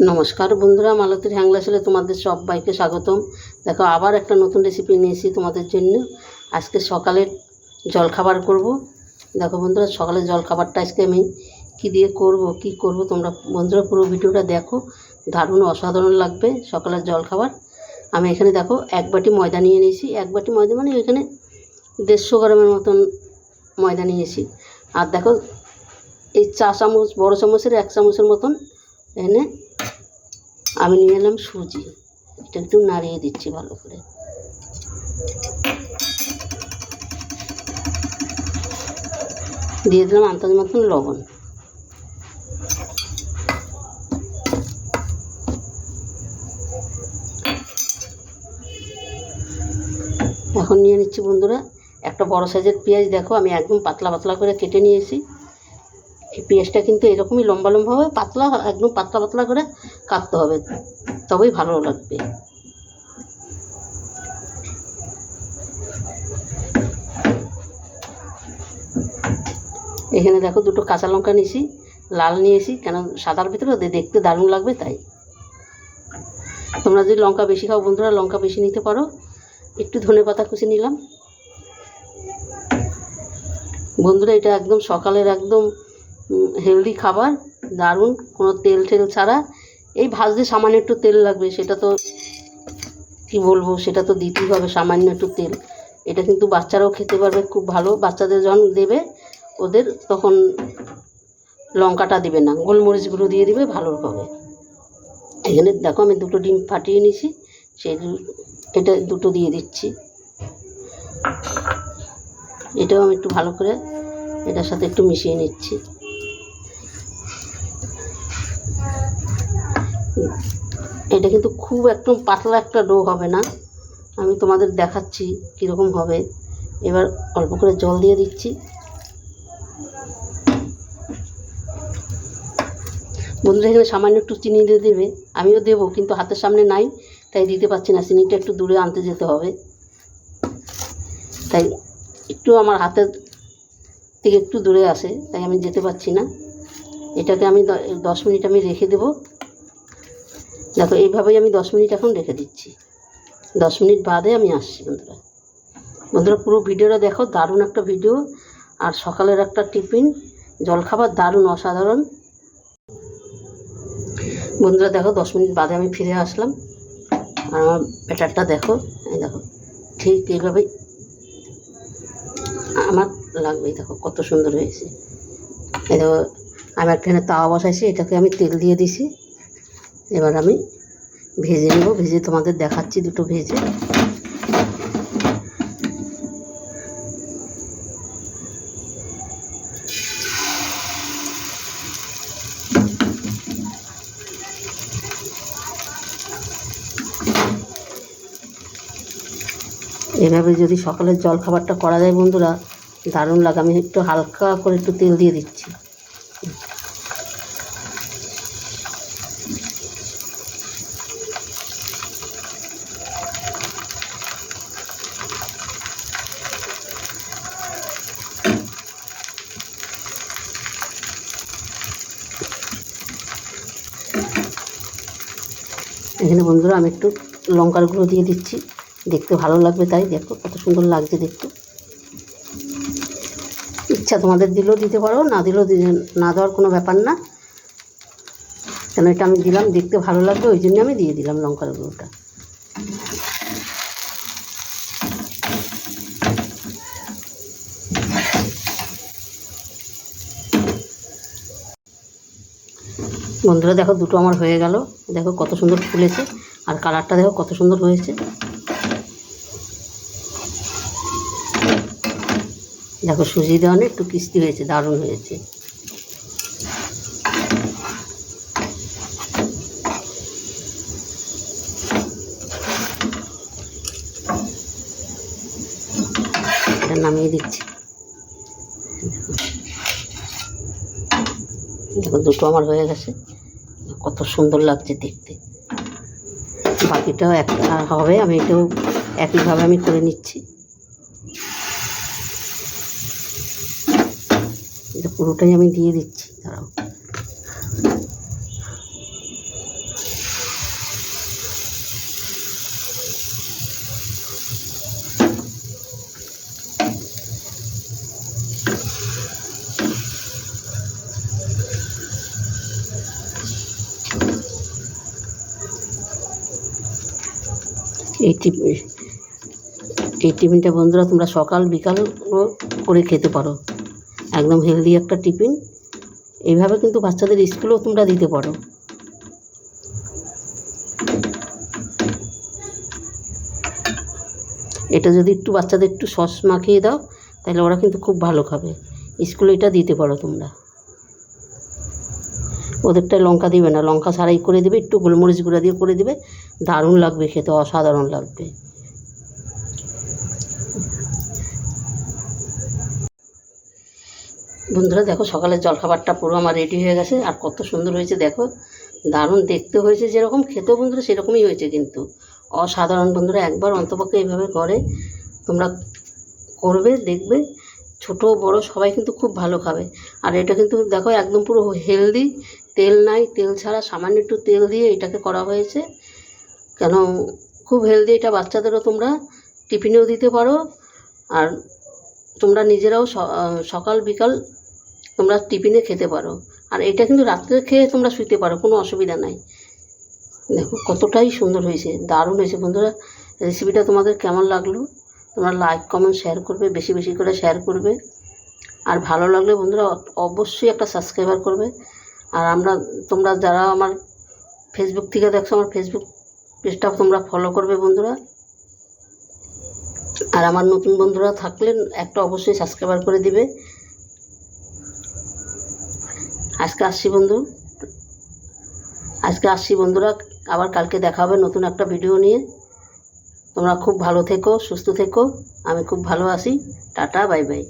নমস্কার বন্ধুরা, মালতীর হ্যাংলা ছেলে তোমাদের সবাইকে স্বাগতম। দেখো, আবার একটা নতুন রেসিপি নিয়েছি তোমাদের জন্য। আজকে সকালে জলখাবার করব। দেখো বন্ধুরা, সকালে জলখাবারটা আজকে আমি কী দিয়ে করব, কি করব, তোমরা বন্ধুরা পুরো ভিডিওটা দেখো। দারুণ অসাধারণ লাগবে সকালের জলখাবার। আমি এখানে দেখো, এক বাটি ময়দা নিয়ে নিয়েছি। এক বাটি ময়দা মানে এখানে দেড়শো গ্রামের মতন ময়দা নিয়েছি আর দেখো, এই চা চামচ, বড়ো চামচের এক চামচের মতন এনে আমি নিয়ে এলাম সুজি। এটা একটু নাড়িয়ে দিচ্ছি ভালো করে। দিয়ে দিলাম আন্দাজ মতন লবণ। এখন নিয়ে নিচ্ছি বন্ধুরা, একটা বড় সাইজের পেঁয়াজ দেখো, আমি একদম পাতলা পাতলা করে কেটে নিয়েছি। এই পেঁয়াজটা কিন্তু এরকমই লম্বা লম্বা হবে, পাতলা, একদম পাতলা পাতলা করে কাটতে হবে, তবেই ভালো লাগবে। এখানে দেখো দুটো কাঁচা লঙ্কা নিয়েছি, লাল নিয়েছি, কেন সাদার ভিতরে দেখতে দারুণ লাগবে তাই। তোমরা যদি লঙ্কা বেশি খাও বন্ধুরা, লঙ্কা বেশি নিতে পারো। একটু ধনে পাতা কুচি নিলাম। বন্ধুরা, এটা একদম সকালের একদম হেলদি খাবার, দারুণ, কোনো তেল টেল ছাড়া। এই ভাজতে সামান্য একটু তেল লাগবে, সেটা তো কি বলব, সেটা তো দিতেই হবে, সামান্য একটু তেল। এটা কিন্তু বাচ্চারাও খেতে পারবে, খুব ভালো। বাচ্চাদের যখন দেবে, ওদের তখন লঙ্কাটা দেবে না, গোলমরিচ গুঁড়ো দিয়ে দিবে, ভালো হবে। এখানে দেখো আমি দুটো ডিম ফাটিয়ে নিয়েছি, সেই এটা দুটো দিয়ে দিচ্ছি। এটাও আমি একটু ভালো করে, এটার সাথে একটু মিশিয়ে নিচ্ছি। এটা কিন্তু খুব একদম পাতলা একটা ডো হবে না। আমি তোমাদের দেখাচ্ছি কীরকম হবে। এবার অল্প করে জল দিয়ে দিচ্ছি। বন্ধুরা, এখানে সামান্য একটু চিনি দিয়ে দেবে। আমিও দেবো, কিন্তু হাতের সামনে নাই, তাই দিতে পারছি না। চিনিটা একটু দূরে আনতে যেতে হবে। তাই একটু আমার হাতের থেকে একটু দূরে আসে, তাই আমি যেতে পারছি না। এটাকে আমি দশ মিনিট আমি রেখে দেবো। দেখো, এইভাবেই আমি দশ মিনিট এখন রেখে দিচ্ছি। দশ মিনিট বাদে আমি আসছি, বন্ধুরা। বন্ধুরা, পুরো ভিডিওটা দেখো, দারুণ একটা ভিডিও। আর সকালের একটা টিফিন, জলখাবার দারুণ, অসাধারণ। বন্ধুরা, দেখো, দশ মিনিট বাদে আমি ফিরে আসলাম। আর আমার ব্যাটারটা দেখো, এই দেখো, ঠিক এইভাবেই আমার লাগবে দেখো, কত সুন্দর হয়েছে। এই দেখো, আমি একখানে তাওয়া বসাইছি এটাকে আমি তেল দিয়ে দিছি। এবার আমি ভেজে নেব। ভেজে তোমাদের দেখাচ্ছি দুটো ভেজে। এভাবে যদি সকালের জল খাবারটা করা যায় বন্ধুরা, দারুণ লাগে। আমি একটু হালকা করে একটু তেল দিয়ে দিচ্ছি। এখানে বন্ধুরা আমি একটু লঙ্কার গুঁড়ো দিয়ে দিচ্ছি। দেখতে ভালো লাগবে তাই, দেখো কত সুন্দর লাগছে দেখতে। ইচ্ছা তোমাদের দিলেও দিতে পারো, না দিলেও না দেওয়ার কোনো ব্যাপার না। কেন এটা আমি দিলাম, দেখতে ভালো লাগবে, ওই জন্য আমি দিয়ে দিলাম লঙ্কার গুঁড়োটা। বন্ধুরা দেখো দুটো আমার হয়ে গেল। দেখো কত সুন্দর ফুলেছে, আর কালারটা দেখো কত সুন্দর হয়েছে। দেখো সুজি দেওয়া নেই একটু কিস্তি হয়েছে, দারুণ হয়েছে। নামিয়ে দিচ্ছি। দুটো আমার হয়ে গেছে। কত সুন্দর লাগছে দেখতে। বাকিটাও একটা হবে, আমি এটাও একইভাবে আমি করে নিচ্ছি। এটা পুরোটাই আমি দিয়ে দিচ্ছি, দাঁড়াও। এই টিফিন এই টিফিনটা বন্ধুরা তোমরা সকাল, বিকাল করে খেতে পারো। একদম হেলদি একটা টিফিন। এইভাবে কিন্তু বাচ্চাদের স্কুলেও তোমরা দিতে পারো। এটা যদি একটু বাচ্চাদের একটু সস মাখিয়ে দাও, তাহলে ওরা কিন্তু খুব ভালো খাবে। স্কুলে এটা দিতে পারো তোমরা। ওদেরটায় লঙ্কা দিবে না, লঙ্কা সারাই করে দেবে, একটু গোলমরিচ গুঁড়া দিয়ে করে দেবে, দারুণ লাগবে খেতে, অসাধারণ লাগবে। বন্ধুরা দেখো, সকালের জলখাবারটা পুরো আমার রেডি হয়ে গেছে, আর কত সুন্দর হয়েছে দেখো, দারুণ দেখতে হয়েছে, যেরকম খেতেও বন্ধুরা সেরকমই হয়েছে কিন্তু। অসাধারণ বন্ধুরা, একবার অন্তপক্ষে এইভাবে করে, তোমরা করবে, দেখবে, ছোট বড় সবাই কিন্তু খুব ভালো খাবে। আর এটা কিন্তু দেখো, একদম পুরো হেলদি তেল নাই, তেল ছাড়া সামান্য একটু তেল দিয়ে এটাকে করা হয়েছে। কেন? খুব হেলদি এটা বাচ্চাদেরও তোমরা টিফিনেও দিতে পারো, আর তোমরা নিজেরাও সকাল, বিকাল তোমরা টিফিনে খেতে পারো। আর এটা কিন্তু রাত্রে খেয়ে তোমরা শুইতে পারো, কোনো অসুবিধা নাই। দেখো কতটাই সুন্দর হয়েছে, দারুণ হয়েছে বন্ধুরা। রেসিপিটা তোমাদের কেমন লাগল? তোমরা লাইক কমেন্ট শেয়ার করবে, বেশি বেশি করে শেয়ার করবে। আর ভালো লাগলে বন্ধুরা অবশ্যই একটা সাবস্ক্রাইবার করবে। আর আমরা, তোমরা যারা আমার ফেসবুক থেকে দেখছ, আমার ফেসবুক পেজটা তোমরা ফলো করবে বন্ধুরা। আর আমার নতুন বন্ধুরা থাকলে একটা অবশ্যই সাবস্ক্রাইবার করে দিবে। আজকে আসছি বন্ধু। আজকে আসছি বন্ধুরা, আবার কালকে দেখা হবে নতুন একটা ভিডিও নিয়ে। তোমরা খুব ভালো থেকো, সুস্থ থেকো। আমি খুব ভালো আছি। Tata bye bye